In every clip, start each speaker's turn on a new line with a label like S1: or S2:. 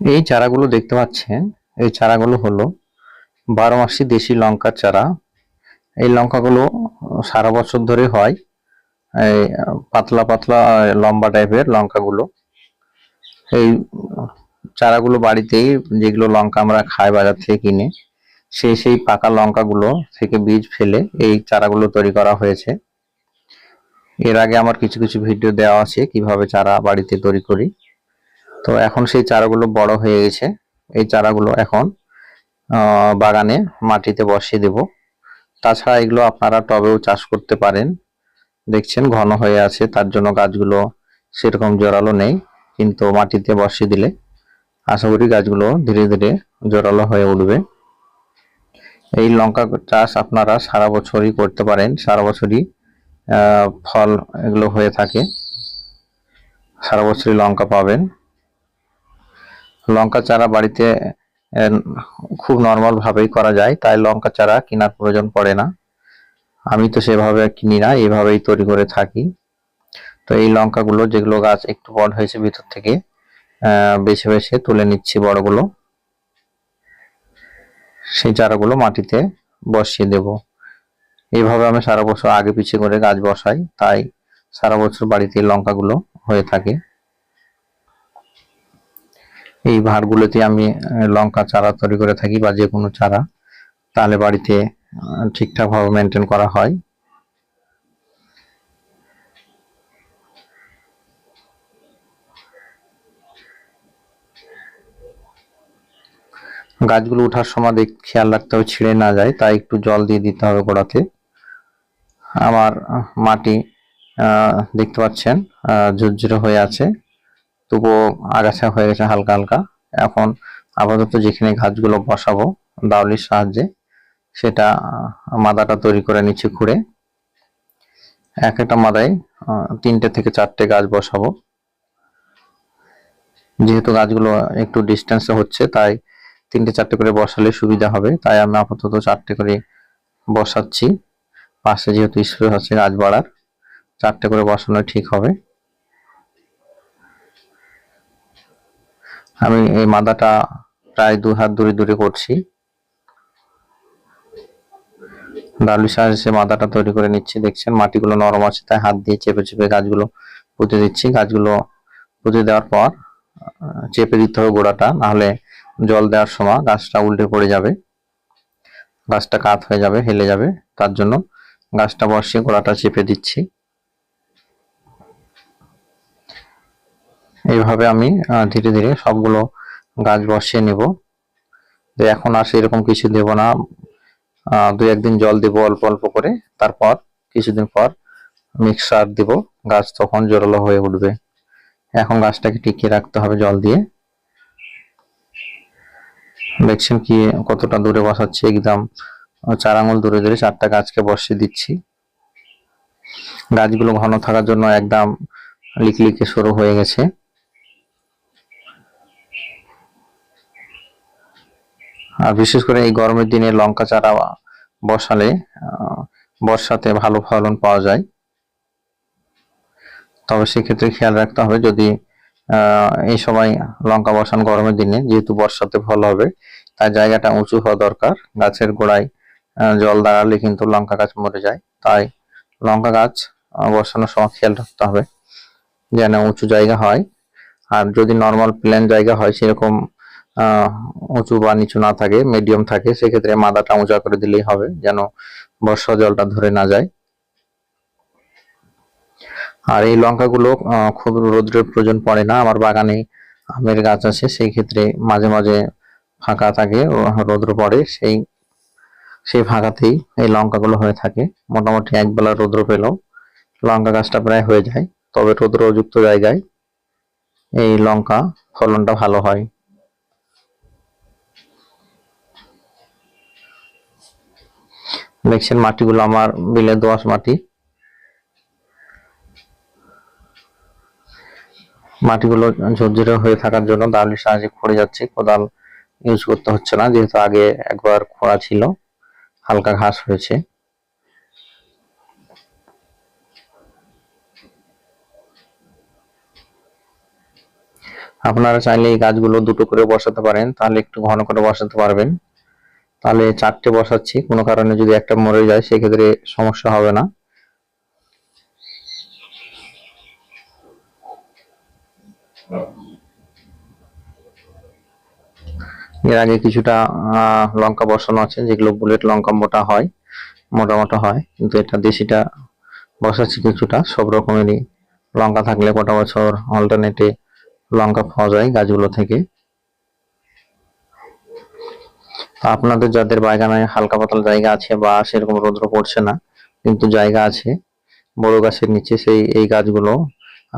S1: এই চারাগুলো দেখতে পাচ্ছেন, এই চারাগুলো হলো বারো মাসি দেশি লঙ্কার চারা। এই লঙ্কাগুলো সারা বছর ধরে হয়, এই পাতলা পাতলা লম্বা টাইপের লঙ্কাগুলো। এই চারাগুলো বাড়িতেই যেগুলো লঙ্কা আমরা খাই বাজার থেকে কিনে, সেই সেই পাকা লঙ্কাগুলো থেকে বীজ ফেলে এই চারাগুলো তৈরি করা হয়েছে। এর আগে আমার কিছু কিছু ভিডিও দেওয়া আছে কীভাবে চারা বাড়িতে তৈরি করি। তো এখন সেই চারাগুলো বড় হয়ে গেছে। এই চারাগুলো এখন বাগানে মাটিতে বসিয়ে দেব। তাছাড়া এগুলো আপনারা টবেও চাষ করতে পারেন। দেখছেন ঘন হয়ে আছে, তার জন্য গাছগুলো সেরকম জোরালো নেই, কিন্তু মাটিতে বসিয়ে দিলে আশা করি গাছগুলো ধীরে ধীরে জোরালো হয়ে উঠবে। এই লঙ্কা চাষ আপনারা সারা বছরই করতে পারেন, সারা বছরই ফল এগুলো হয়ে থাকে। সারা বছরই লঙ্কা পাবেন। লঙ্কা চারা বাড়িতে খুব নর্মাল ভাবেই করা যায়, তাই লঙ্কা চারা কেনার প্রয়োজন পড়ে না। আমি তো সেভাবে কিনি না, এভাবেই তৈরি করে থাকি। তো এই লঙ্কাগুলো, যেগুলো গাছ একটু বড় হয়েছে ভিতর থেকে বেছে বেছে তুলে নিচ্ছি বড়গুলো। সেই চারাগুলো মাটিতে বসিয়ে দেব। এইভাবে আমি সারা বছর আগে পিছিয়ে করে গাছ বসাই, তাই সারা বছর বাড়িতে লঙ্কাগুলো হয়ে থাকে। এই ভাঁড়গুলোতে আমি লঙ্কা চারা তৈরি করে থাকি বা যে কোনো চারা তাহলে বাড়িতে আহ, ঠিকঠাক ভাবে মেনটেন করা হয়। গাছগুলো ওঠার সময় দেখ খেয়াল রাখতে হবে ছিঁড়ে না যায় তাই একটু জল দিয়ে দিতে হবে গোড়াতে। আমার মাটি দেখতে পাচ্ছেন ঝুরঝুরে হয়ে আছে। তবুও আগাছা হয়ে গেছে হালকা হালকা। এখন আপাতত যেখানে ঘাসগুলো বসাবো দাউলির সাহায্যে, সেটা মাদাটা তৈরি করে নিচ্ছি খুঁড়ে। এক একটা মাদায় তিনটে থেকে চারটে গাছ বসাবো। যেহেতু গাছগুলো একটু ডিস্টেন্সে হচ্ছে, তাই তিনটে চারটে করে বসালে সুবিধা হবে। তাই আমি আপাতত চারটে করে বসাচ্ছি। পাশে যেহেতু স্পেস আছে গাছ বাড়ার, চারটে করে বসানো ঠিক হবে। আমি এই মাদাটা প্রায় দু হাত দূরে দূরে করছি। ডালুর সাহায্যে মাদাটা তৈরি করে নিচ্ছি। দেখছেন মাটিগুলো নরম আছে, তাই হাত দিয়ে চেপে চেপে গাছগুলো পুঁতে দিচ্ছি। গাছগুলো পুঁতে দেওয়ার পর চেপে দিতে হবে গোড়াটা, নাহলে জল দেওয়ার সময় গাছটা উল্টে পড়ে যাবে। গাছটা কাত হয়ে যাবে, হেলে যাবে। তার জন্য গাছটা বসিয়ে গোড়াটা চেপে দিচ্ছি। এইভাবে আমি ধীরে ধীরে সবগুলো গাছ বসিয়ে নেব। তো এখন আর সেরকম কিছু দেব না। দু একদিন জল দেব অল্প অল্প করে। তারপর কিছুদিন পর মিক্সার দেব। গাছ তখন জোরালো হয়ে উঠবে। এখন গাছটাকে টিকিয়ে রাখতে হবে জল দিয়ে। দেখছেন কি কতটা দূরে বসাচ্ছি একদম। চার আঙুল দূরে দূরে চারটা গাছকে বসিয়ে দিচ্ছি। গাছগুলো ঘন থাকার জন্য একদম লিকলিকে শুরু হয়ে গেছে। বিশেষ করে এই গরমের দিনে লঙ্কা চারা বসালে বর্ষাতে ভালো ফলন পাওয়া যায়। তবে সেক্ষেত্রে খেয়াল রাখতে হবে যদি এই সময় লঙ্কা বসান গরমের দিনে, যেহেতু বর্ষাতে ভালো হবে তাই জায়গাটা উঁচু হওয়া দরকার। গাছের গোড়ায় জল দাঁড়ালে কিন্তু লঙ্কা গাছ মরে যায়। তাই লঙ্কা গাছ বসানোর সময় খেয়াল রাখতে হবে যেন উঁচু জায়গা হয়। আর যদি নর্মাল প্লেন জায়গা হয়, সেরকম উঁচু বা নিচু না থাকে মিডিয়াম থাকে, সেক্ষেত্রে মাদাটা উঁচা করে দিলেই হবে, যেন বর্ষা জলটা ধরে না যায়। আর এই লঙ্কাগুলো খুব রোদ্রের প্রয়োজন পড়ে না, আমার বাগানে আমের গাছ আছে, সেই ক্ষেত্রে মাঝে মাঝে ফাঁকা থাকে রোদ্র পড়ে, সেই সেই ফাঁকাতেই এই লঙ্কাগুলো হয়ে থাকে। মোটামুটি এক বেলা রোদ্র পেলেও লঙ্কা গাছটা প্রায় হয়ে যায়, তবে রৌদ্রযুক্ত জায়গায় এই লঙ্কা ফলনটা ভালো হয়। দেখছেন মাটিগুলো আমার বিলে দোআঁশ মাটি। মাটিগুলো ঝরঝরে হয়ে থাকার জন্য দাঁড়ির সাহায্যে খড়ে যাচ্ছে, কোদাল ইউজ করতে হচ্ছে না, যেহেতু আগে একবার খোঁড়া ছিল, হালকা ঘাস হয়েছে। আপনারা চাইলে এই গাছগুলো দুটো করে বসাতে পারেন, তাহলে একটু ঘন করে বসাতে পারবেন। তাহলে চারটে বসাচ্ছি, কোনো কারণে যদি একটা মরে যায় সেক্ষেত্রে সমস্যা হবে না। এর আগে কিছুটা লঙ্কা বসানো আছে, যেগুলো বুলেট লঙ্কা মোটা হয়, মোটা মোটা হয়, কিন্তু এটা দেশিটা বসাচ্ছি কিছুটা, সব রকমেরই লঙ্কা থাকলে কটা বছর অল্টারনেটে লঙ্কা পাওয়া যায় গাছগুলো থেকে তা আপনাদের যাদের বাগানে হালকা পাতলা জায়গা আছে বা সেরকম রৌদ্র পড়ছে না, কিন্তু জায়গা আছে, বড় গাছের নিচে সেই, এই গাছগুলো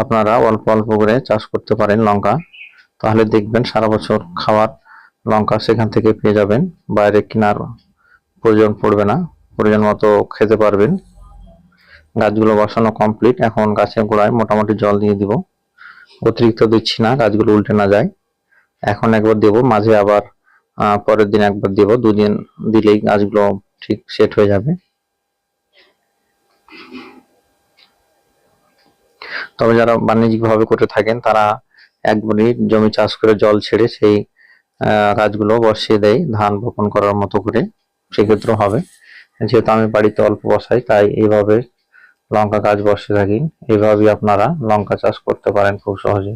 S1: আপনারা অল্প অল্প করে চাষ করতে পারেন লঙ্কা। তাহলে দেখবেন সারা বছর খাওয়ার লঙ্কা সেখান থেকে পেয়ে যাবেন, বাইরে কেনার প্রয়োজন পড়বে না প্রয়োজন মতো খেতে পারবেন। গাছগুলো বসানো কমপ্লিট এখন গাছের গোড়ায় মোটামুটি জল দিয়ে দিব। অতিরিক্ত দিচ্ছি না, গাছগুলো উল্টে না যায়। এখন একবার দেব, মাঝে আবার পরের দিন একবার দেব, দুদিন দিলেই গাছগুলো ঠিক সেট হয়ে যাবে। তবে যারা বাণিজ্যিক ভাবে করে থাকেন, তারা একবারই জমি চাষ করে জল ছেড়ে সেই গাছগুলো বসিয়ে দেয়, ধান বপন করার মতো করে। সেক্ষেত্রেও হবে। যেহেতু আমি বাড়িতে অল্প বসাই, তাই এইভাবে লঙ্কা গাছ বসে থাকি। এইভাবেই আপনারা লঙ্কা চাষ করতে পারেন খুব সহজে